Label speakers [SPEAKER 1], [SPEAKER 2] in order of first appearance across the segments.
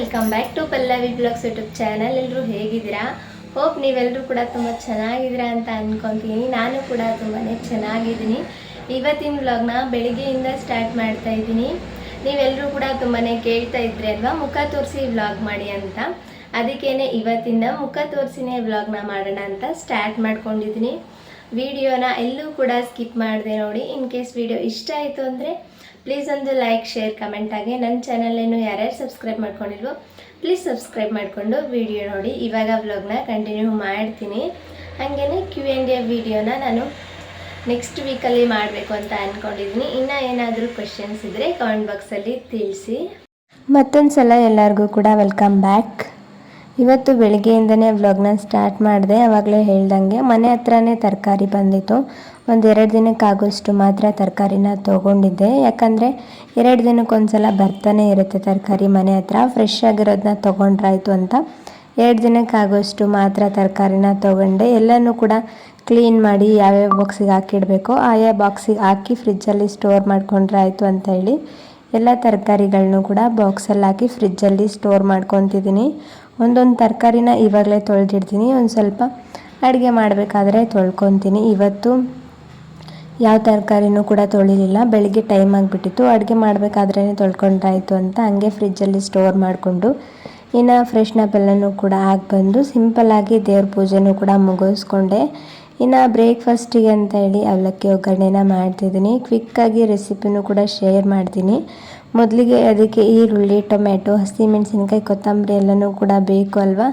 [SPEAKER 1] Welcome back to Pallavi blogs YouTube channel. ಎಲ್ಲರೂ ಹೇಗಿದ್ದೀರಾ? Hope ನೀವೆಲ್ಲರೂ ಕೂಡ ತುಂಬ ಚೆನ್ನಾಗಿದ್ದೀರಾ ಅಂತ ಅಂದ್ಕೊತೀನಿ ನಾನು ಕೂಡ ತುಂಬಾ ಚೆನ್ನಾಗಿದ್ದೀನಿ. ಇವತ್ತಿನ ವ್ಲಾಗ್ನ ಬೆಳಿಗ್ಗೆಯಿಂದ ಸ್ಟಾರ್ಟ್ ಮಾಡ್ತಾ ಇದ್ದೀನಿ. ನೀವೆಲ್ಲರೂ ಕೂಡ ತುಂಬಾ ಕೇಳ್ತಾ ಇದ್ರಿ ಅಲ್ವಾ? ಮುಖ ತೋರಿಸಿ ವ್ಲಾಗ್ ಮಾಡಿ ಅಂತ. ಅದಕ್ಕೇನೆ ಇವತ್ತಿಂದ ಮುಖ ತೋರಿಸಿನೇ ವ್ಲಾಗ್ನ ಮಾಡೋಣ ಅಂತ ಸ್ಟಾರ್ಟ್ ಮಾಡ್ಕೊಂಡಿದ್ದೀನಿ. ವಿಡಿಯೋನ ಎಲ್ಲೂ ಕೂಡ ಸ್ಕಿಪ್ ಮಾಡಿದೆ ನೋಡಿ. ಇನ್ ಕೇಸ್ ವಿಡಿಯೋ ಇಷ್ಟ ಆಯಿತು ಅಂದರೆ ಪ್ಲೀಸ್ ಒಂದು ಲೈಕ್ ಶೇರ್ ಕಮೆಂಟ್ ಆಗಿ ನನ್ನ ಚಾನಲನ್ನು ಯಾರ್ಯಾರು ಸಬ್ಸ್ಕ್ರೈಬ್ ಮಾಡ್ಕೊಂಡಿಲ್ವೋ ಪ್ಲೀಸ್ ಸಬ್ಸ್ಕ್ರೈಬ್ ಮಾಡಿಕೊಂಡು ವಿಡಿಯೋ ನೋಡಿ. ಇವಾಗ ವ್ಲಾಗ್ನ ಕಂಟಿನ್ಯೂ ಮಾಡ್ತೀನಿ. ಹಾಗೆಯೇ ಕ್ಯೂ ಎನ್ ಎ ವಿಡಿಯೋನ ನಾನು ನೆಕ್ಸ್ಟ್ ವೀಕಲ್ಲಿ ಮಾಡಬೇಕು ಅಂತ ಅಂದ್ಕೊಂಡಿದ್ದೀನಿ ಇನ್ನು ಏನಾದರೂ ಕ್ವೆಶನ್ಸ್ ಇದ್ದರೆ ಕಮೆಂಟ್ ಬಾಕ್ಸಲ್ಲಿ ತಿಳಿಸಿ. ಮತ್ತೊಂದು ಸಲ ಎಲ್ಲರಿಗೂ ಕೂಡ ವೆಲ್ಕಮ್ ಬ್ಯಾಕ್ ಇವತ್ತು ಬೆಳಗ್ಗೆಯಿಂದನೇ ವ್ಲಾಗ್ನ ಸ್ಟಾರ್ಟ್ ಮಾಡಿದೆ ಆವಾಗಲೇ ಹೇಳ್ದಂಗೆ. ಮನೆ ಹತ್ರನೇ ತರಕಾರಿ ಬಂದಿತ್ತು. ಒಂದು ಎರಡು ದಿನಕ್ಕಾಗೋಷ್ಟು ಮಾತ್ರ ತರಕಾರಿನ ತೊಗೊಂಡಿದ್ದೆ. ಯಾಕಂದರೆ ಎರಡು ದಿನಕ್ಕೊಂದ್ಸಲ ಬರ್ತಾನೆ ಇರುತ್ತೆ ತರಕಾರಿ ಮನೆ ಹತ್ರ. ಫ್ರೆಶ್ ಆಗಿರೋದನ್ನ ತೊಗೊಂಡ್ರಾಯ್ತು ಅಂತ. ಎರಡು ದಿನಕ್ಕಾಗೋಷ್ಟು ಮಾತ್ರ ತರಕಾರಿನ ತೊಗೊಂಡೆ. ಎಲ್ಲನೂ ಕೂಡ ಕ್ಲೀನ್ ಮಾಡಿ ಯಾವ್ಯಾವ ಬಾಕ್ಸಿಗೆ ಹಾಕಿಡಬೇಕು ಆಯಾ ಬಾಕ್ಸಿಗೆ ಹಾಕಿ ಫ್ರಿಜ್ಜಲ್ಲಿ ಸ್ಟೋರ್ ಮಾಡ್ಕೊಂಡ್ರೆ ಆಯಿತು ಅಂತ ಹೇಳಿ ಎಲ್ಲ ತರಕಾರಿಗಳನ್ನೂ ಕೂಡ ಬಾಕ್ಸಲ್ಲಿ ಹಾಕಿ ಫ್ರಿಜ್ಜಲ್ಲಿ ಸ್ಟೋರ್ ಮಾಡ್ಕೊತಿದ್ದೀನಿ. ಒಂದೊಂದು ತರಕಾರಿನ ಇವಾಗಲೇ ತೊಳೆದಿಡ್ತೀನಿ. ಒಂದು ಸ್ವಲ್ಪ ಅಡುಗೆ ಮಾಡಬೇಕಾದ್ರೆ ತೊಳ್ಕೊತೀನಿ. ಇವತ್ತು ಯಾವ ತರಕಾರಿನೂ ಕೂಡ ತೊಳಿಲಿಲ್ಲ. ಬೆಳಿಗ್ಗೆ ಟೈಮ್ ಆಗಿಬಿಟ್ಟಿತ್ತು. ಅಡುಗೆ ಮಾಡಬೇಕಾದ್ರೇ ತೊಳ್ಕೊಂಡಾಯಿತು ಅಂತ ಹಂಗೆ ಫ್ರಿಜ್ಜಲ್ಲಿ ಸ್ಟೋರ್ ಮಾಡಿಕೊಂಡು ಇನ್ನು ಫ್ರೆಶ್ನ ಎಲ್ಲನೂ ಕೂಡ ಆಗಿ ಬಂದು ಸಿಂಪಲ್ಲಾಗಿ ದೇವ್ರ ಪೂಜೆನೂ ಕೂಡ ಮುಗಿಸ್ಕೊಂಡೆ. ಇನ್ನು ಬ್ರೇಕ್ಫಾಸ್ಟಿಗೆ ಅಂತ ಹೇಳಿ ಅವಲಕ್ಕಿ ಒಗ್ಗರಣೆನ ಮಾಡ್ತಿದ್ದೀನಿ. ಕ್ವಿಕ್ಕಾಗಿ ರೆಸಿಪಿನೂ ಕೂಡ ಶೇರ್ ಮಾಡ್ತೀನಿ. ಮೊದಲಿಗೆ ಅದಕ್ಕೆ ಈರುಳ್ಳಿ ಟೊಮೆಟೊ ಹಸಿಮೆಣಸಿನ್ಕಾಯಿ ಕೊತ್ತಂಬರಿ ಎಲ್ಲನೂ ಕೂಡ ಬೇಕು ಅಲ್ವಾ?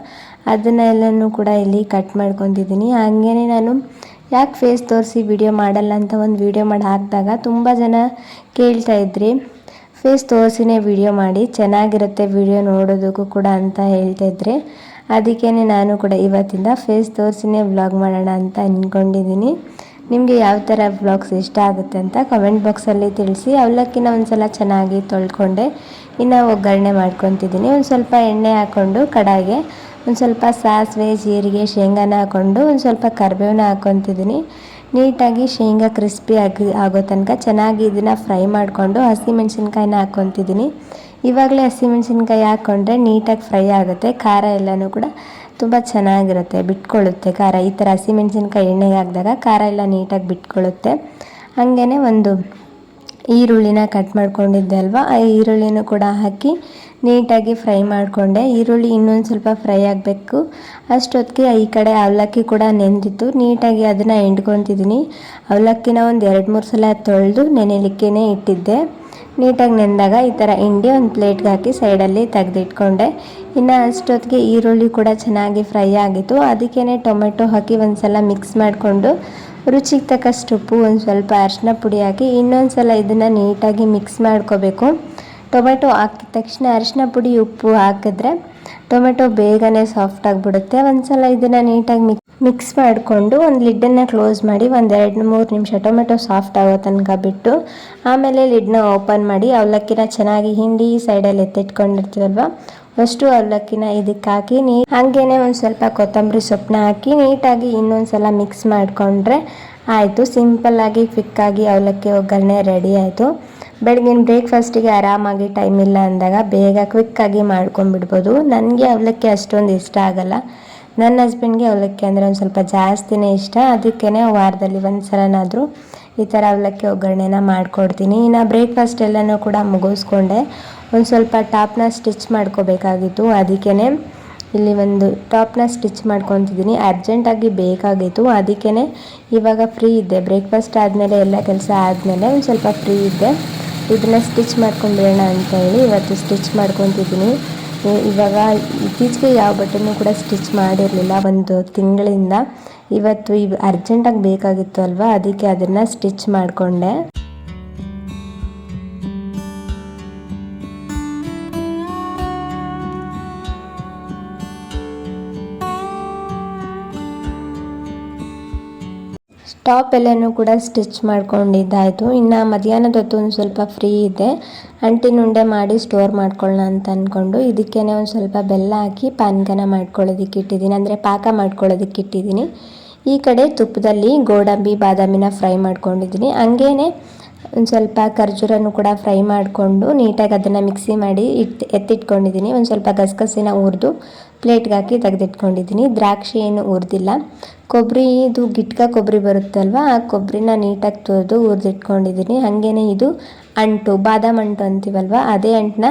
[SPEAKER 1] ಅದನ್ನೆಲ್ಲನೂ ಕೂಡ ಇಲ್ಲಿ ಕಟ್ ಮಾಡ್ಕೊತಿದ್ದೀನಿ ಹಾಗೇ ನಾನು ಯಾಕೆ ಫೇಸ್ ತೋರಿಸಿ ವಿಡಿಯೋ ಮಾಡಲ್ಲ ಅಂತ ಒಂದು ವಿಡಿಯೋ ಮಾಡಿ ಹಾಕಿದಾಗ ತುಂಬ ಜನ ಕೇಳ್ತಾ ಇದ್ರಿ. ಫೇಸ್ ತೋರಿಸಿನೇ ವಿಡಿಯೋ ಮಾಡಿ, ಚೆನ್ನಾಗಿರುತ್ತೆ ವಿಡಿಯೋ ನೋಡೋದಕ್ಕೂ ಕೂಡ ಅಂತ ಹೇಳ್ತಾ ಇದ್ರಿ. ಅದಕ್ಕೇ ನಾನು ಕೂಡ ಇವತ್ತಿಂದ ಫೇಸ್ ತೋರಿಸಿನೇ ವ್ಲಾಗ್ ಮಾಡೋಣ ಅಂತ ಅಂದ್ಕೊಂಡಿದ್ದೀನಿ ನಿಮಗೆ ಯಾವ ಥರ ಬ್ಲಾಗ್ಸ್ ಇಷ್ಟ ಆಗುತ್ತೆ ಅಂತ ಕಮೆಂಟ್ ಬಾಕ್ಸಲ್ಲಿ ತಿಳಿಸಿ. ಅವಲಕ್ಕಿನ ಒಂದು ಸಲ ಚೆನ್ನಾಗಿ ತೊಳ್ಕೊಂಡೆ. ಇನ್ನು ಒಗ್ಗರಣೆ ಮಾಡ್ಕೊತಿದ್ದೀನಿ. ಒಂದು ಸ್ವಲ್ಪ ಎಣ್ಣೆ ಹಾಕ್ಕೊಂಡು ಕಡಾಯಿಗೆ, ಒಂದು ಸ್ವಲ್ಪ ಸಾಸಿವೆ, ಜೀರಿಗೆ, ಶೇಂಗಾನ ಹಾಕ್ಕೊಂಡು ಒಂದು ಸ್ವಲ್ಪ ಕರ್ಬೇವನ್ನ ಹಾಕ್ಕೊತಿದ್ದೀನಿ ನೀಟಾಗಿ ಶೇಂಗಾ ಕ್ರಿಸ್ಪಿ ಆಗಿ ಆಗೋ ತನಕ ಚೆನ್ನಾಗಿ ಇದನ್ನು ಫ್ರೈ ಮಾಡಿಕೊಂಡು ಹಸಿಮೆಣ್ಸಿನ್ಕಾಯಿನ ಹಾಕ್ಕೊತಿದ್ದೀನಿ ಇವಾಗಲೇ ಹಸಿಮೆಣ್ಸಿನ್ಕಾಯಿ ಹಾಕ್ಕೊಂಡ್ರೆ ನೀಟಾಗಿ ಫ್ರೈ ಆಗುತ್ತೆ. ಖಾರ ಎಲ್ಲನೂ ಕೂಡ ತುಂಬ ಚೆನ್ನಾಗಿರುತ್ತೆ, ಬಿಟ್ಕೊಳ್ಳುತ್ತೆ ಖಾರ. ಈ ಥರ ಹಸಿಮೆಣ್ಸಿನ್ಕಾಯಿ ಎಣ್ಣೆಗೆ ಹಾಕಿದಾಗ ಖಾರ ಎಲ್ಲ ನೀಟಾಗಿ ಬಿಟ್ಕೊಳ್ಳುತ್ತೆ. ಹಾಗೇ ಒಂದು ಈರುಳ್ಳಿನ ಕಟ್ ಮಾಡ್ಕೊಂಡಿದ್ದೆ ಅಲ್ವಾ? ಆ ಈರುಳ್ಳಿನೂ ಕೂಡ ಹಾಕಿ ನೀಟಾಗಿ ಫ್ರೈ ಮಾಡಿಕೊಂಡೆ. ಈರುಳ್ಳಿ ಇನ್ನೊಂದು ಸ್ವಲ್ಪ ಫ್ರೈ ಆಗಬೇಕು. ಅಷ್ಟೊತ್ತಿಗೆ ಈ ಕಡೆ ಅವಲಕ್ಕಿ ಕೂಡ ನೆಂದಿತ್ತು. ನೀಟಾಗಿ ಅದನ್ನು ಎಂಡ್ಕೊತಿದ್ದೀನಿ ಅವಲಕ್ಕಿನ ಒಂದು ಎರಡು ಮೂರು ಸಲ ತೊಳೆದು ನೆನೆಲಿಕ್ಕೇ ಇಟ್ಟಿದ್ದೆ. ನೀಟಾಗಿ ನೆಂದಾಗ ಈ ಥರ ಹಿಂಡಿ ಒಂದು ಪ್ಲೇಟ್ಗೆ ಹಾಕಿ ಸೈಡಲ್ಲಿ ತೆಗೆದಿಟ್ಕೊಂಡೆ. ಇನ್ನು ಅಷ್ಟೊತ್ತಿಗೆ ಈರುಳ್ಳಿ ಕೂಡ ಚೆನ್ನಾಗಿ ಫ್ರೈ ಆಗಿತ್ತು. ಅದಕ್ಕೇ ಟೊಮೆಟೊ ಹಾಕಿ ಒಂದು ಸಲ ಮಿಕ್ಸ್ ಮಾಡಿಕೊಂಡು ರುಚಿಗೆ ತಕ್ಕಷ್ಟು ಉಪ್ಪು, ಒಂದು ಸ್ವಲ್ಪ ಅರಿಶಿನ ಪುಡಿ ಹಾಕಿ ಇನ್ನೊಂದು ಸಲ ಇದನ್ನು ನೀಟಾಗಿ ಮಿಕ್ಸ್ ಮಾಡ್ಕೋಬೇಕು. ಟೊಮೆಟೊ ಹಾಕಿದ ತಕ್ಷಣ ಅರಿಶಿನ ಪುಡಿ, ಉಪ್ಪು ಹಾಕಿದ್ರೆ ಟೊಮೆಟೊ ಬೇಗನೆ ಸಾಫ್ಟ್ ಆಗಿಬಿಡುತ್ತೆ. ಒಂದು ಸಲ ಇದನ್ನು ನೀಟಾಗಿ ಮಿಕ್ ಮಿಕ್ಸ್ ಮಾಡಿಕೊಂಡು ಒಂದು ಲಿಡ್ಡನ್ನು ಕ್ಲೋಸ್ ಮಾಡಿ ಒಂದು ಎರಡು ಮೂರು ನಿಮಿಷ ಟೊಮೆಟೊ ಸಾಫ್ಟ್ ಆಗೋ ತನಕ ಬಿಟ್ಟು, ಆಮೇಲೆ ಲಿಡ್ನ ಓಪನ್ ಮಾಡಿ ಅವಲಕ್ಕಿನ ಚೆನ್ನಾಗಿ ಹಿಂಡಿ ಸೈಡಲ್ಲಿ ಎತ್ತಿಟ್ಕೊಂಡಿರ್ತೀವಲ್ವ ಫಸ್ಟು ಅವಲಕ್ಕಿನ ಇದಕ್ಕೆ ಹಾಕಿ ನೀ ಹಾಗೇನೆ ಒಂದು ಸ್ವಲ್ಪ ಕೊತ್ತಂಬರಿ ಸೊಪ್ಪನ್ನ ಹಾಕಿ ನೀಟಾಗಿ ಇನ್ನೊಂದು ಸಲ ಮಿಕ್ಸ್ ಮಾಡಿಕೊಂಡ್ರೆ ಆಯಿತು. ಸಿಂಪಲ್ಲಾಗಿ ಕ್ವಿಕ್ಕಾಗಿ ಅವಲಕ್ಕಿ ಒಗ್ಗರಣೆ ರೆಡಿ ಆಯಿತು. ಬೆಳಗಿನ ಬ್ರೇಕ್ಫಾಸ್ಟಿಗೆ ಆರಾಮಾಗಿ ಟೈಮ್ ಇಲ್ಲ ಅಂದಾಗ ಬೇಗ ಕ್ವಿಕ್ಕಾಗಿ ಮಾಡ್ಕೊಂಡ್ಬಿಡ್ಬೋದು. ನನಗೆ ಅವಲಕ್ಕಿ ಅಷ್ಟೊಂದು ಇಷ್ಟ ಆಗಲ್ಲ. ನನ್ನ ಹಸ್ಬೆಂಡ್ಗೆ ಅವಲಕ್ಕಿ ಅಂದರೆ ಒಂದು ಸ್ವಲ್ಪ ಜಾಸ್ತಿನೇ ಇಷ್ಟ. ಅದಕ್ಕೇ ವಾರದಲ್ಲಿ ಒಂದು ಸಲನಾದರೂ ಈ ಥರ ಅವಲಕ್ಕಿ ಒಗ್ಗರಣೆನ ಮಾಡಿಕೊಡ್ತೀನಿ. ಇನ್ನು ಬ್ರೇಕ್ಫಾಸ್ಟ್ ಎಲ್ಲನೂ ಕೂಡ ಮುಗಿಸ್ಕೊಂಡೆ. ಒಂದು ಸ್ವಲ್ಪ ಟಾಪ್ನ ಸ್ಟಿಚ್ ಮಾಡ್ಕೋಬೇಕಾಗಿತ್ತು. ಅದಕ್ಕೇ ಇಲ್ಲಿ ಒಂದು ಟಾಪ್ನ ಸ್ಟಿಚ್ ಮಾಡ್ಕೊತಿದ್ದೀನಿ ಅರ್ಜೆಂಟಾಗಿ ಬೇಕಾಗಿತ್ತು. ಅದಕ್ಕೇ ಇವಾಗ ಫ್ರೀ ಇದ್ದೆ. ಬ್ರೇಕ್ಫಾಸ್ಟ್ ಆದಮೇಲೆ ಎಲ್ಲ ಕೆಲಸ ಆದಮೇಲೆ ಒಂದು ಸ್ವಲ್ಪ ಫ್ರೀ ಇದ್ದೆ. ಇದನ್ನು ಸ್ಟಿಚ್ ಮಾಡ್ಕೊಂಡ್ಬಿಡೋಣ ಅಂತ ಹೇಳಿ ಇವತ್ತು ಸ್ಟಿಚ್ ಮಾಡ್ಕೊತಿದ್ದೀನಿ ಇವಾಗ ಇತ್ತೀಚೆಗೆ ಯಾವ ಬಟ್ಟೆನೂ ಕೂಡ ಸ್ಟಿಚ್ ಮಾಡಿರಲಿಲ್ಲ. ಒಂದು ತಿಂಗಳಿಂದ ಇವತ್ತು ಇವ್ ಅರ್ಜೆಂಟಾಗಿ ಬೇಕಾಗಿತ್ತು ಅಲ್ವಾ? ಅದಕ್ಕೆ ಅದನ್ನು ಸ್ಟಿಚ್ ಮಾಡಿಕೊಂಡೆ. ಟಾಪ್ ಎಲ್ಲನೂ ಕೂಡ ಸ್ಟಿಚ್ ಮಾಡ್ಕೊಂಡಿದ್ದಾಯಿತು. ಇನ್ನು ಮಧ್ಯಾಹ್ನದ ಹೊತ್ತು ಒಂದು ಸ್ವಲ್ಪ ಫ್ರೀ ಇದೆ. ಅಂಟಿನುಂಡೆ ಮಾಡಿ ಸ್ಟೋರ್ ಮಾಡ್ಕೊಳ್ಳೋಣ ಅಂತ ಅಂದ್ಕೊಂಡು ಇದಕ್ಕೇ ಒಂದು ಸ್ವಲ್ಪ ಬೆಲ್ಲ ಹಾಕಿ ಪಾನ್ಕನ ಮಾಡ್ಕೊಳ್ಳೋದಕ್ಕೆ ಇಟ್ಟಿದ್ದೀನಿ. ಅಂದರೆ ಪಾಕ ಮಾಡ್ಕೊಳ್ಳೋದಕ್ಕೆ ಇಟ್ಟಿದ್ದೀನಿ. ಈ ಕಡೆ ತುಪ್ಪದಲ್ಲಿ ಗೋಡಂಬಿ, ಬಾದಾಮಿನ ಫ್ರೈ ಮಾಡ್ಕೊಂಡಿದ್ದೀನಿ. ಹಂಗೇ ಒಂದು ಸ್ವಲ್ಪ ಖರ್ಜೂರನ್ನು ಕೂಡ ಫ್ರೈ ಮಾಡಿಕೊಂಡು ನೀಟಾಗಿ ಅದನ್ನು ಮಿಕ್ಸಿ ಮಾಡಿ ಇಟ್ಟು ಎತ್ತಿಟ್ಕೊಂಡಿದ್ದೀನಿ. ಒಂದು ಸ್ವಲ್ಪ ಗಸಗಸಿನ ಹುರಿದು ಪ್ಲೇಟ್ಗೆ ಹಾಕಿ ತೆಗೆದಿಟ್ಕೊಂಡಿದ್ದೀನಿ. ದ್ರಾಕ್ಷಿ ಏನು ಹುರಿದಿಲ್ಲ. ಕೊಬ್ಬರಿ ಇದು ಗಿಟ್ಕ ಕೊಬ್ಬರಿ ಬರುತ್ತಲ್ವ, ಆ ಕೊಬ್ಬರಿನ ನೀಟಾಗಿ ತೊಳೆದು ಹುರಿದಿಟ್ಕೊಂಡಿದ್ದೀನಿ. ಹಾಗೇನೆ ಇದು ಅಂಟು, ಬಾದಾಮ್ ಅಂಟು ಅಂತೀವಲ್ವ, ಅದೇ ಅಂಟನ್ನ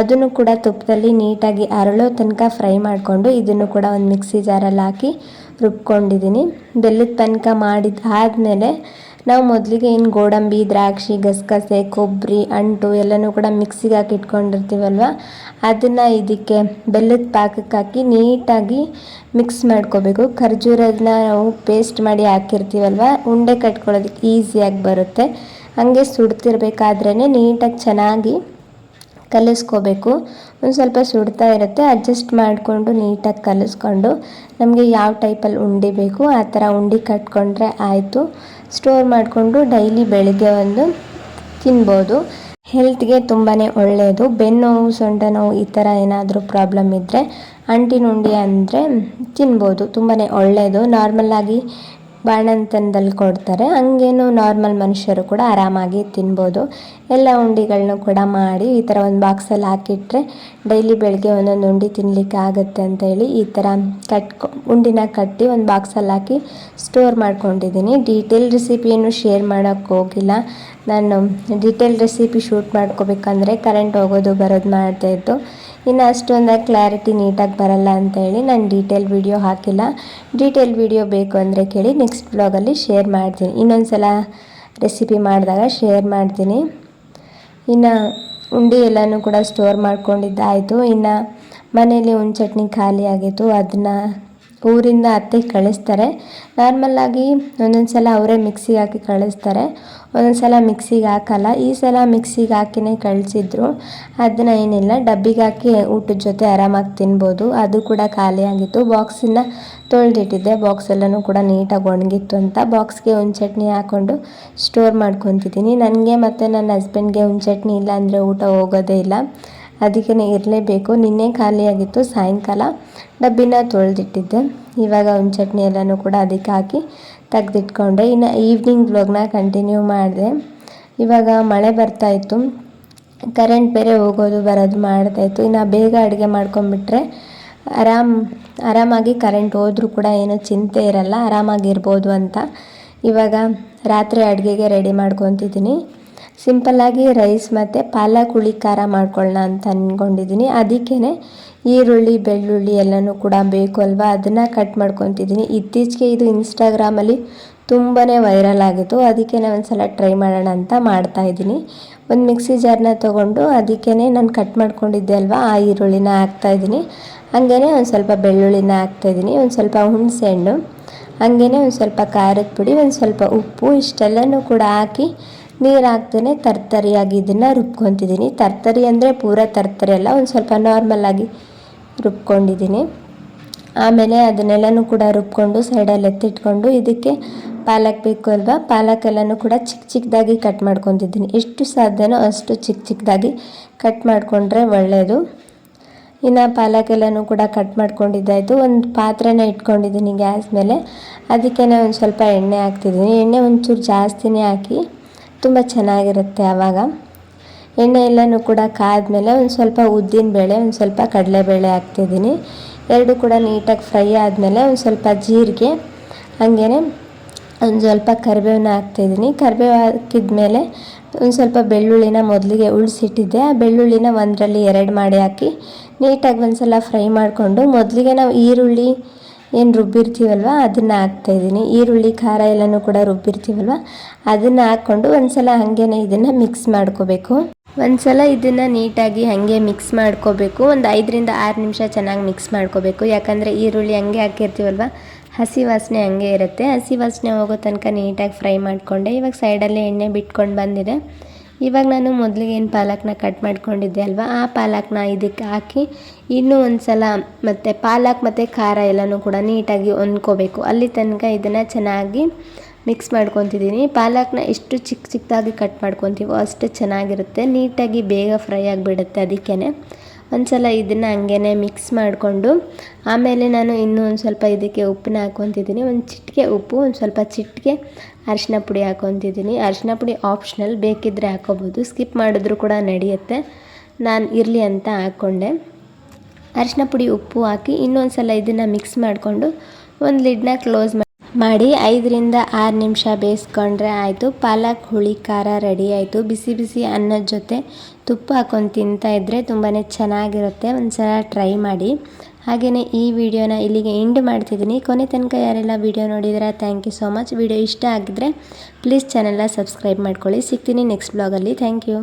[SPEAKER 1] ಅದನ್ನು ಕೂಡ ತುಪ್ಪದಲ್ಲಿ ನೀಟಾಗಿ ಅರಳೋ ತನಕ ಫ್ರೈ ಮಾಡಿಕೊಂಡು ಇದನ್ನು ಕೂಡ ಒಂದು ಮಿಕ್ಸಿ ಜಾರಲ್ಲಿ ಹಾಕಿ ರುಬ್ಕೊಂಡಿದ್ದೀನಿ. ಬೆಲ್ಲದ ತನಕ ಮಾಡಿದ ಆದಮೇಲೆ ನಾವು ಮೊದಲಿಗೆ ಏನು ಗೋಡಂಬಿ, ದ್ರಾಕ್ಷಿ, ಗಸಗಸೆ ಕೊಬ್ಬರಿ ಅಂಟು ಎಲ್ಲನೂ ಕೂಡ ಮಿಕ್ಸಿಗೆ ಹಾಕಿ ಇಟ್ಕೊಂಡಿರ್ತೀವಲ್ವ? ಅದನ್ನು ಇದಕ್ಕೆ ಬೆಲ್ಲದ ಪಾಕಕ್ಕೆ ಹಾಕಿ ನೀಟಾಗಿ ಮಿಕ್ಸ್ ಮಾಡ್ಕೋಬೇಕು. ಖರ್ಜೂರದನ್ನ ನಾವು ಪೇಸ್ಟ್ ಮಾಡಿ ಹಾಕಿರ್ತೀವಲ್ವ? ಉಂಡೆ ಕಟ್ಕೊಳ್ಳೋದಕ್ಕೆ ಈಸಿಯಾಗಿ ಬರುತ್ತೆ. ಹಾಗೆ ಸುಡ್ತಿರ್ಬೇಕಾದ್ರೇ ನೀಟಾಗಿ ಚೆನ್ನಾಗಿ ಕಲಿಸ್ಕೋಬೇಕು. ಒಂದು ಸ್ವಲ್ಪ ಸುಡ್ತಾ ಇರುತ್ತೆ. ಅಡ್ಜಸ್ಟ್ ಮಾಡಿಕೊಂಡು ನೀಟಾಗಿ ಕಲಿಸ್ಕೊಂಡು ನಮಗೆ ಯಾವ ಟೈಪಲ್ಲಿ ಉಂಡೆ ಬೇಕು, ಆ ಥರ ಉಂಡೆ ಕಟ್ಕೊಂಡ್ರೆ ಆಯಿತು. ಸ್ಟೋರ್ ಮಾಡಿಕೊಂಡು ಡೈಲಿ ಬೆಳಗ್ಗೆ ಒಂದು ತಿನ್ಬೋದು. ಹೆಲ್ತ್ಗೆ ತುಂಬಾ ಒಳ್ಳೆಯದು ಬೆನ್ನು ನೋವು ಸೊಂಟ ನೋವು ಈ ಥರ ಏನಾದರೂ ಪ್ರಾಬ್ಲಮ್ ಇದ್ದರೆ ಅಂಟಿನ ಉಂಡೆ ಅಂದರೆ ತಿನ್ಬೋದು. ತುಂಬಾ ಒಳ್ಳೆಯದು ನಾರ್ಮಲ್ಲಾಗಿ ಬಾಣಂತನದಲ್ಲಿ ಕೊಡ್ತಾರೆ. ಹಂಗೇನು ನಾರ್ಮಲ್ ಮನುಷ್ಯರು ಕೂಡ ಆರಾಮಾಗಿ ತಿನ್ಬೋದು. ಎಲ್ಲ ಉಂಡಿಗಳನ್ನೂ ಕೂಡ ಮಾಡಿ ಈ ಥರ ಒಂದು ಬಾಕ್ಸಲ್ಲಿ ಹಾಕಿಟ್ರೆ ಡೈಲಿ ಬೆಳಗ್ಗೆ ಒಂದೊಂದು ಉಂಡಿ ತಿನ್ನಲಿಕ್ಕೆ ಆಗುತ್ತೆ ಅಂತೇಳಿ ಈ ಥರ ಕಟ್ ಉಂಡಿನ ಕಟ್ಟಿ ಒಂದು ಬಾಕ್ಸಲ್ಲಿ ಹಾಕಿ ಸ್ಟೋರ್ ಮಾಡ್ಕೊಂಡಿದ್ದೀನಿ. ಡೀಟೇಲ್ ರೆಸಿಪಿಯನ್ನು ಶೇರ್ ಮಾಡೋಕ್ಕೆ ಹೋಗಿಲ್ಲ. ನಾನು ಡೀಟೇಲ್ ರೆಸಿಪಿ ಶೂಟ್ ಮಾಡ್ಕೋಬೇಕಂದ್ರೆ ಕರೆಂಟ್ ಹೋಗೋದು ಬರೋದು ಮಾಡ್ತಾಯಿತ್ತು ಇನ್ನು ಅಷ್ಟೊಂದು ಕ್ಲಾರಿಟಿ ನೀಟಾಗಿ ಬರಲ್ಲ ಅಂತ ಹೇಳಿ ನಾನು ಡೀಟೇಲ್ ವಿಡಿಯೋ ಹಾಕಿಲ್ಲ. ಡೀಟೇಲ್ ವಿಡಿಯೋ ಬೇಕು ಅಂದರೆ ಕೇಳಿ ನೆಕ್ಸ್ಟ್ ಬ್ಲಾಗಲ್ಲಿ ಶೇರ್ ಮಾಡ್ತೀನಿ. ಇನ್ನೊಂದು ಸಲ ರೆಸಿಪಿ ಮಾಡಿದಾಗ ಶೇರ್ ಮಾಡ್ತೀನಿ. ಇನ್ನು ಉಂಡೆ ಎಲ್ಲನೂ ಕೂಡ ಸ್ಟೋರ್ ಮಾಡ್ಕೊಂಡಿದ್ದಾಯಿತು. ಇನ್ನು ಮನೇಲಿ ಒಂದು ಚಟ್ನಿ ಖಾಲಿ ಆಗಿತ್ತು. ಅದನ್ನು ಊರಿಂದ ಅತ್ತೆ ಕಳಿಸ್ತಾರೆ. ನಾರ್ಮಲ್ಲಾಗಿ ಒಂದೊಂದು ಸಲ ಅವರೇ ಮಿಕ್ಸಿಗೆ ಹಾಕಿ ಕಳಿಸ್ತಾರೆ. ಒಂದೊಂದು ಸಲ ಮಿಕ್ಸಿಗೆ ಹಾಕಲ್ಲ. ಈ ಸಲ ಮಿಕ್ಸಿಗೆ ಹಾಕಿನೇ ಕಳಿಸಿದ್ರು. ಅದನ್ನ ಏನಿಲ್ಲ, ಡಬ್ಬಿಗೆ ಹಾಕಿ ಊಟದ ಜೊತೆ ಆರಾಮಾಗಿ ತಿನ್ಬೋದು. ಅದು ಕೂಡ ಖಾಲಿಯಾಗಿತ್ತು ಬಾಕ್ಸನ್ನ ತೊಳೆದಿಟ್ಟಿದ್ದೆ. ಬಾಕ್ಸ್ ಕೂಡ ನೀಟಾಗಿ ಒಣಗಿತ್ತು ಅಂತ. ಬಾಕ್ಸ್ಗೆ ಒಂದು ಚಟ್ನಿ ಹಾಕ್ಕೊಂಡು ಸ್ಟೋರ್ ಮಾಡ್ಕೊತಿದ್ದೀನಿ. ನನಗೆ ಮತ್ತು ನನ್ನ ಹಸ್ಬೆಂಡ್ಗೆ ಒಂದು ಚಟ್ನಿ ಇಲ್ಲ ಅಂದರೆ ಊಟ ಹೋಗೋದೇ ಇಲ್ಲ. ಅದಕ್ಕೆ ಇರಲೇಬೇಕು. ನಿನ್ನೆ ಖಾಲಿಯಾಗಿತ್ತು, ಸಾಯಂಕಾಲ ಡಬ್ಬಿನ ತೊಳೆದಿಟ್ಟಿದ್ದೆ. ಇವಾಗ ಒಂದು ಚಟ್ನಿ ಎಲ್ಲನೂ ಕೂಡ ಅದಕ್ಕೆ ಹಾಕಿ ತೆಗೆದಿಟ್ಕೊಂಡೆ. ಇನ್ನು ಈವ್ನಿಂಗ್ ವ್ಲಾಗ್ನ ಕಂಟಿನ್ಯೂ ಮಾಡಿದೆ. ಇವಾಗ ಮಳೆ ಬರ್ತಾಯಿತ್ತು ಕರೆಂಟ್ ಬೇರೆ ಹೋಗೋದು, ಬರೋದು ಮಾಡ್ತಾಯಿತ್ತು ಇನ್ನು ಬೇಗ ಅಡುಗೆ ಮಾಡ್ಕೊಂಬಿಟ್ರೆ ಆರಾಮ್, ಆರಾಮಾಗಿ ಕರೆಂಟ್ ಹೋದರೂ ಕೂಡ ಏನೂ ಚಿಂತೆ ಇರಲ್ಲ. ಆರಾಮಾಗಿರ್ಬೋದು ಅಂತ. ಇವಾಗ ರಾತ್ರಿ ಅಡುಗೆಗೆ ರೆಡಿ ಮಾಡ್ಕೊತಿದ್ದೀನಿ. ಸಿಂಪಲ್ಲಾಗಿ ರೈಸ್ ಮತ್ತು ಪಾಲಕ್ ಹುಳಿ ಖಾರ ಮಾಡ್ಕೊಳ್ಳೋಣ ಅಂತ ಅಂದ್ಕೊಂಡಿದ್ದೀನಿ ಅದಕ್ಕೇ ಈರುಳ್ಳಿ, ಬೆಳ್ಳುಳ್ಳಿ ಎಲ್ಲನೂ ಕೂಡ ಬೇಕು ಅಲ್ವಾ? ಅದನ್ನು ಕಟ್ ಮಾಡ್ಕೊತಿದ್ದೀನಿ ಇತ್ತೀಚೆಗೆ ಇದು ಇನ್ಸ್ಟಾಗ್ರಾಮಲ್ಲಿ ತುಂಬಾ ವೈರಲ್ ಆಗಿತ್ತು. ಅದಕ್ಕೆ ನಾನು ಒಂದು ಸಲ ಟ್ರೈ ಮಾಡೋಣ ಅಂತ ಮಾಡ್ತಾ ಇದ್ದೀನಿ. ಒಂದು ಮಿಕ್ಸಿ ಜಾರ್ನ ತೊಗೊಂಡು ಅದಕ್ಕೇ ನಾನು ಕಟ್ ಮಾಡ್ಕೊಂಡಿದ್ದೆ ಅಲ್ವಾ? ಆ ಈರುಳ್ಳಿನ ಹಾಕ್ತಾ ಇದ್ದೀನಿ. ಹಾಗೇ ಒಂದು ಸ್ವಲ್ಪ ಬೆಳ್ಳುಳ್ಳಿನ ಹಾಕ್ತಾಯಿದ್ದೀನಿ ಒಂದು ಸ್ವಲ್ಪ ಹುಣಸೆ ಹಣ್ಣು ಹಾಗೇ ಒಂದು ಸ್ವಲ್ಪ ಖಾರದ ಪುಡಿ, ಒಂದು ಸ್ವಲ್ಪ ಉಪ್ಪು, ಇಷ್ಟೆಲ್ಲನೂ ಕೂಡ ಹಾಕಿ ನೀರು ಹಾಕ್ದೇ ತರ್ತರಿಯಾಗಿ ಇದನ್ನು ರುಬ್ಕೊತಿದ್ದೀನಿ. ತರ್ತರಿ ಅಂದರೆ ಪೂರ ತರ್ತರಿ ಅಲ್ಲ, ಒಂದು ಸ್ವಲ್ಪ ನಾರ್ಮಲ್ಲಾಗಿ ರುಬ್ಕೊಂಡಿದ್ದೀನಿ. ಆಮೇಲೆ ಅದನ್ನೆಲ್ಲನೂ ಕೂಡ ರುಬ್ಕೊಂಡು ಸೈಡಲ್ಲಿ ಎತ್ತಿಟ್ಕೊಂಡು ಇದಕ್ಕೆ ಪಾಲಕ್ ಬೇಕು ಅಲ್ವಾ? ಪಾಲಕ್ ಎಲ್ಲನೂ ಕೂಡ ಚಿಕ್ಕ ಚಿಕ್ಕದಾಗಿ ಕಟ್ ಮಾಡ್ಕೊತಿದ್ದೀನಿ. ಎಷ್ಟು ಸಾಧ್ಯನೋ ಅಷ್ಟು ಚಿಕ್ಕ ಚಿಕ್ಕದಾಗಿ ಕಟ್ ಮಾಡಿಕೊಂಡ್ರೆ ಒಳ್ಳೆಯದು ಇನ್ನು ಪಾಲಕ್ ಎಲ್ಲನೂ ಕೂಡ ಕಟ್ ಮಾಡ್ಕೊಂಡಿದ್ದಾಯಿತು. ಒಂದು ಪಾತ್ರೆನ ಇಟ್ಕೊಂಡಿದ್ದೀನಿ ಗ್ಯಾಸ್ ಮೇಲೆ. ಅದಕ್ಕೆ ಒಂದು ಸ್ವಲ್ಪ ಎಣ್ಣೆ ಹಾಕ್ತಿದ್ದೀನಿ. ಎಣ್ಣೆ ಒಂಚೂರು ಜಾಸ್ತಿನೇ ಹಾಕಿ ತುಂಬ ಚೆನ್ನಾಗಿರುತ್ತೆ ಆವಾಗ. ಎಣ್ಣೆ ಎಲ್ಲನೂ ಕೂಡ ಕಾದ್ಮೇಲೆ ಒಂದು ಸ್ವಲ್ಪ ಉದ್ದಿನ ಬೇಳೆ, ಒಂದು ಸ್ವಲ್ಪ ಕಡಲೆಬೇಳೆ ಹಾಕ್ತಿದ್ದೀನಿ. ಎರಡು ಕೂಡ ನೀಟಾಗಿ ಫ್ರೈ ಆದಮೇಲೆ ಒಂದು ಸ್ವಲ್ಪ ಜೀರಿಗೆ ಹಾಗೇ ಒಂದು ಸ್ವಲ್ಪ ಕರಿಬೇವನ್ನ ಹಾಕ್ತಿದ್ದೀನಿ. ಕರಿಬೇವು ಹಾಕಿದ್ಮೇಲೆ ಒಂದು ಸ್ವಲ್ಪ ಬೆಳ್ಳುಳ್ಳಿನ ಮೊದಲಿಗೆ ಉಳಿಸಿಟ್ಟಿದ್ದೆ. ಆ ಬೆಳ್ಳುಳ್ಳಿನ ಒಂದರಲ್ಲಿ ಎರಡು ಮಾಡಿ ಹಾಕಿ ನೀಟಾಗಿ ಒಂದು ಸಲ ಫ್ರೈ ಮಾಡಿಕೊಂಡು ಮೊದಲಿಗೆ ನಾವು ಈರುಳ್ಳಿ ಏನು ರುಬ್ಬಿರ್ತೀವಲ್ವ? ಅದನ್ನ ಹಾಕ್ತಾ ಇದ್ದೀನಿ. ಈರುಳ್ಳಿ, ಖಾರ ಎಲ್ಲನೂ ಕೂಡ ರುಬ್ಬಿರ್ತೀವಲ್ವ? ಅದನ್ನು ಹಾಕ್ಕೊಂಡು ಒಂದ್ಸಲ ಹಾಗೇನೆ ಇದನ್ನು ಮಿಕ್ಸ್ ಮಾಡ್ಕೋಬೇಕು. ಒಂದ್ಸಲ ಇದನ್ನು ನೀಟಾಗಿ ಹಾಗೆ ಮಿಕ್ಸ್ ಮಾಡ್ಕೋಬೇಕು. ಒಂದು ಐದರಿಂದ ಆರು ನಿಮಿಷ ಚೆನ್ನಾಗಿ ಮಿಕ್ಸ್ ಮಾಡ್ಕೋಬೇಕು. ಯಾಕಂದರೆ ಈರುಳ್ಳಿ ಹಂಗೆ ಹಾಕಿರ್ತೀವಲ್ವ? ಹಸಿ ವಾಸನೆ ಹಂಗೆ ಇರುತ್ತೆ. ಹಸಿ ವಾಸನೆ ಹೋಗೋ ತನಕ ನೀಟಾಗಿ ಫ್ರೈ ಮಾಡಿಕೊಂಡೆ. ಇವಾಗ ಸೈಡಲ್ಲೇ ಎಣ್ಣೆ ಬಿಟ್ಕೊಂಡು ಬಂದಿದೆ. ಇವಾಗ ನಾನು ಮೊದಲಿಗೆ ಏನು ಪಾಲಕ್ನ ಕಟ್ ಮಾಡ್ಕೊಂಡಿದ್ದೆ ಅಲ್ವಾ? ಆ ಪಾಲಕ್ನ ಇದಕ್ಕೆ ಹಾಕಿ ಇನ್ನೂ ಒಂದು ಸಲ ಮತ್ತು ಪಾಲಕ್ ಮತ್ತು ಖಾರ ಎಲ್ಲನೂ ಕೂಡ ನೀಟಾಗಿ ಹೊಂದ್ಕೋಬೇಕು. ಅಲ್ಲಿ ತನಕ ಇದನ್ನು ಚೆನ್ನಾಗಿ ಮಿಕ್ಸ್ ಮಾಡ್ಕೊತಿದ್ದೀನಿ. ಪಾಲಕ್ನ ಎಷ್ಟು ಚಿಕ್ಕ ಚಿಕ್ಕದಾಗಿ ಕಟ್ ಮಾಡ್ಕೊತೀವೋ ಅಷ್ಟು ಚೆನ್ನಾಗಿರುತ್ತೆ. ನೀಟಾಗಿ ಬೇಗ ಫ್ರೈ ಆಗಿಬಿಡುತ್ತೆ ಅದಕ್ಕೇ ಒಂದ್ಸಲ ಇದನ್ನು ಹಂಗೇ ಮಿಕ್ಸ್ ಮಾಡಿಕೊಂಡು, ಆಮೇಲೆ ನಾನು ಇನ್ನೂ ಒಂದು ಸ್ವಲ್ಪ ಇದಕ್ಕೆ ಉಪ್ಪನ್ನ ಹಾಕ್ಕೊತಿದ್ದೀನಿ ಒಂದು ಚಿಟಿಕೆ ಉಪ್ಪು, ಒಂದು ಸ್ವಲ್ಪ ಚಿಟಿಕೆ ಅರಿಶಿನ ಪುಡಿ ಹಾಕ್ಕೊತಿದ್ದೀನಿ ಅರಿಶಿನ ಪುಡಿ ಆಪ್ಷನಲ್ ಬೇಕಿದ್ದರೆ ಹಾಕ್ಕೋಬೋದು. ಸ್ಕಿಪ್ ಮಾಡಿದ್ರೂ ಕೂಡ ನಡೆಯುತ್ತೆ. ನಾನು ಇರಲಿ ಅಂತ ಹಾಕ್ಕೊಂಡೆ. ಅರಿಶಿನ ಪುಡಿ ಉಪ್ಪು ಹಾಕಿ ಇನ್ನೊಂದು ಸಲ ಇದನ್ನು ಮಿಕ್ಸ್ ಮಾಡಿಕೊಂಡು, ಒಂದು ಲಿಡ್ನ ಕ್ಲೋಸ್ ಮಾಡಿ ಮಾಡಿ ಐದರಿಂದ ಆರು ನಿಮಿಷ ಬೇಯಿಸ್ಕೊಂಡ್ರೆ ಆಯಿತು. ಪಾಲಕ್, ಹುಳಿ, ಖಾರ ರೆಡಿ ಆಯಿತು. ಬಿಸಿ ಬಿಸಿ ಅನ್ನದ ಜೊತೆ ತುಪ್ಪ ಹಾಕೊಂಡು ತಿಂತಾ ಇದ್ದರೆ ತುಂಬಾ ಚೆನ್ನಾಗಿರುತ್ತೆ. ಒಂದು ಸಲ ಟ್ರೈ ಮಾಡಿ. ಹಾಗೆಯೇ ಈ ವಿಡಿಯೋನ ಇಲ್ಲಿಗೆ ಎಂಡ್ ಮಾಡ್ತಿದ್ದೀನಿ. ಕೊನೆ ತನಕ ಯಾರೆಲ್ಲ ವಿಡಿಯೋ ನೋಡಿದ್ರೆ thank you so much video ಇಷ್ಟ ಆಗಿದ್ರೆ ಪ್ಲೀಸ್ ಚಾನೆಲ್ನ ಸಬ್ಸ್ಕ್ರೈಬ್ ಮಾಡ್ಕೊಳ್ಳಿ. ಸಿಗ್ತೀನಿ ನೆಕ್ಸ್ಟ್ ಬ್ಲಾಗಲ್ಲಿ ಥ್ಯಾಂಕ್ ಯು